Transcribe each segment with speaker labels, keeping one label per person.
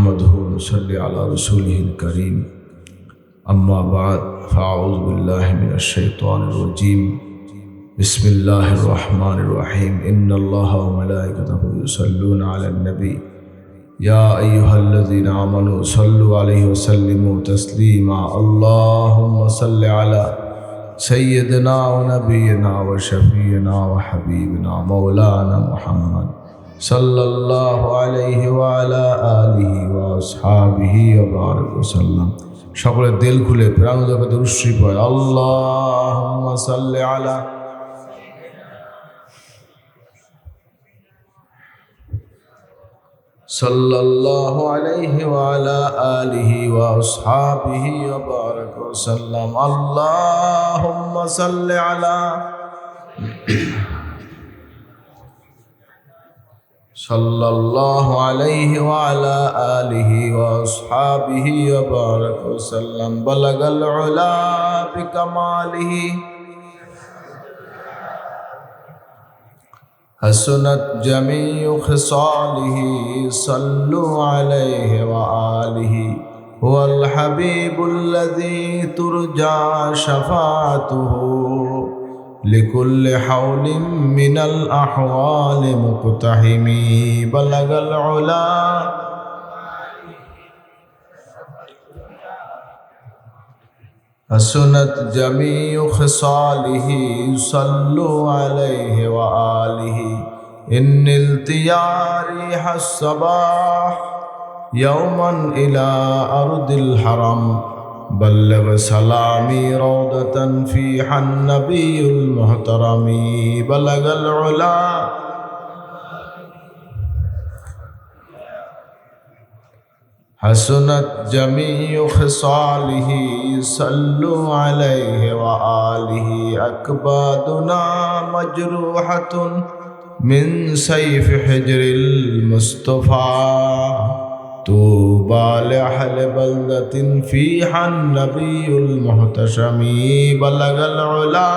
Speaker 1: نحمد ہو صلی علی رسول کریم اما بعد فاعوذ باللہ من الشیطان الرجیم بسم اللہ الرحمن الرحیم ان اللہ و ملائکتہ یصلون علی النبی یا ایہا الذین آمنوا صلو علیہ وسلموا تسلیما اللہم صلی علی سیدنا و نبینا و شفینا و حبیبنا مولانا محمد. صلى الله عليه وعلى آله وأصحابه وبارك وسلم সকলের দিল খুলে প্রাণ জগতে উশ্রী পড়ে আল্লাহ সাল্লি আলা صلى الله عليه وعلى آله وأصحابه وبارك وسلم اللهم صل على صلى الله عليه وعلى آله وأصحابه وبارك وسلم. بلغ العلا بكماله. حسنت جميع خصاله. صلوا عليه وآله. هو الحبيب الذي ترجى شفاعته. لكل حول من الأحوال مقتحم. بلغ العلا. حسنت جميع خصاله صلوا عليه وآله. إن التيا ريح الصباح يوما إلى أرض الحرم. بلغ سلامي روضة فيها النبي المحترم. بلغ العلا. حسنت جميع خصاله. صلوا عليه وآله. أكبادنا مجروحة من سيف حجر المصطفى. طوبى لأهل بلدة فيها النبي المحتشم بلغ العلا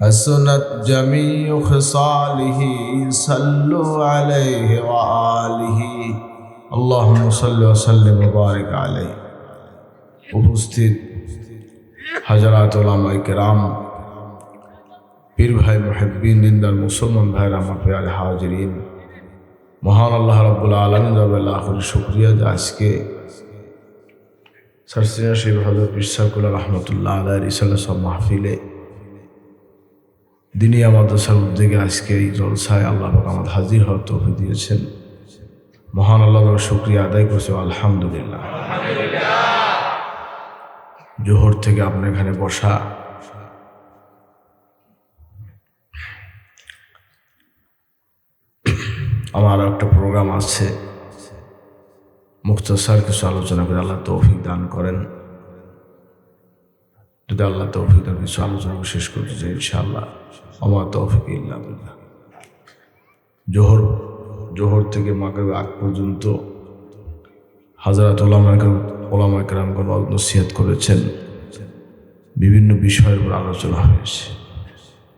Speaker 1: حسنت جميع خصاله صلوا عليه وآله اللهم صل وسلم وبارك عليه উপস্থিত হাজারাত ওলামাই কেরাম পীর ভাই মহেব্বিন দিনদার মুসলমান ভাইয়ের আমার পেয়ারে হাজরিন মহান আল্লাহ রব্বুল আলমিন রবাহ শুক্রিয়া যে আজকে সারসিনা শিব হজরত বিশ্বাকুল্লাহ রহমতুল্লাহ আল্লাহ রিসাল্লা সব মাহফিলে, দিনই মাদ্রাসার উদ্যোগে আজকে এই জলসায় আল্লাহ আমাদের হাজির হওয়ার তৌফিক দিয়েছেন। মহান আল্লাহর শুক্রিয়া আদায় করছে আলহামদুলিল্লাহ। জোহর থেকে আপনার এখানে বসা আমার একটা প্রোগ্রাম আছে। মুক্তসার কিছু আলোচনা করে আল্লাহ তৌফিক দান করেন। যদি আল্লাহ তৌফিক দান কিছু আলোচনা শেষ করতে চাই, ইনশাআল্লাহ। আমার তৌফিক ইল্লা জোহর জোহর থেকে মাগরিব আগ পর্যন্ত হাজারাত ওলামাকে ওলামা কেরামগণ নসিহাত করেছেন। বিভিন্ন বিষয়ের উপর আলোচনা হয়েছে।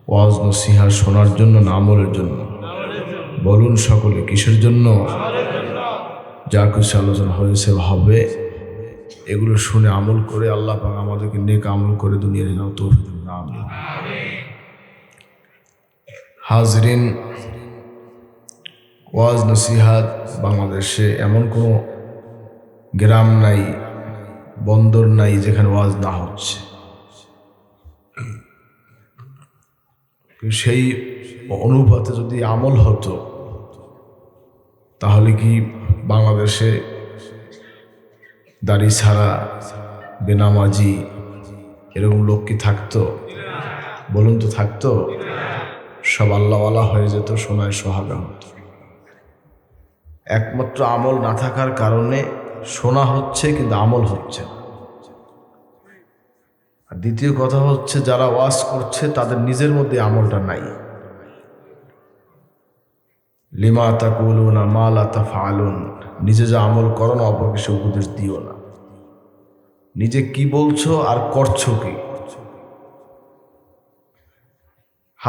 Speaker 1: ওয়াজ, নসিহা শোনার জন্য না আমলের জন্য। বলুন সকলে, কিসের জন্য? যা কিছু আলোচনা হয়েছে হবে। এগুলো শুনে আমল করে আল্লাহ পাক আমাদেরকে নেক আমল করে দুনিয়ার যাও তো নাম হাজরিন, ওয়াজ নসিহাত বাংলাদেশে এমন কোনো গ্রাম নাই, বন্দর নাই যেখানে ওয়াজ না হচ্ছে। সেই অনুপাতে যদি আমল হতো তাহলে কি বাংলাদেশে দাড়ি ছাড়া, বেনামাজি এরকম লোক কি থাকতো? বলুন তো থাকতো? সব আল্লাহওয়ালা হয়ে যেত, সোনায় সোহাগা হতো। একমাত্র আমল না থাকার কারণে শোনা হচ্ছে, কিন্তু আমল হচ্ছে আর দ্বিতীয় কথা হচ্ছে, যারা ওয়াজ করছে, তাদের নিজের মধ্যে আমলটা নাই। লিমা তা না মালা তা ফালুন নিজে যা আমল করো না, অপরকে সে উপদেশ দিও না। নিজে কি বলছো আর করছ কি?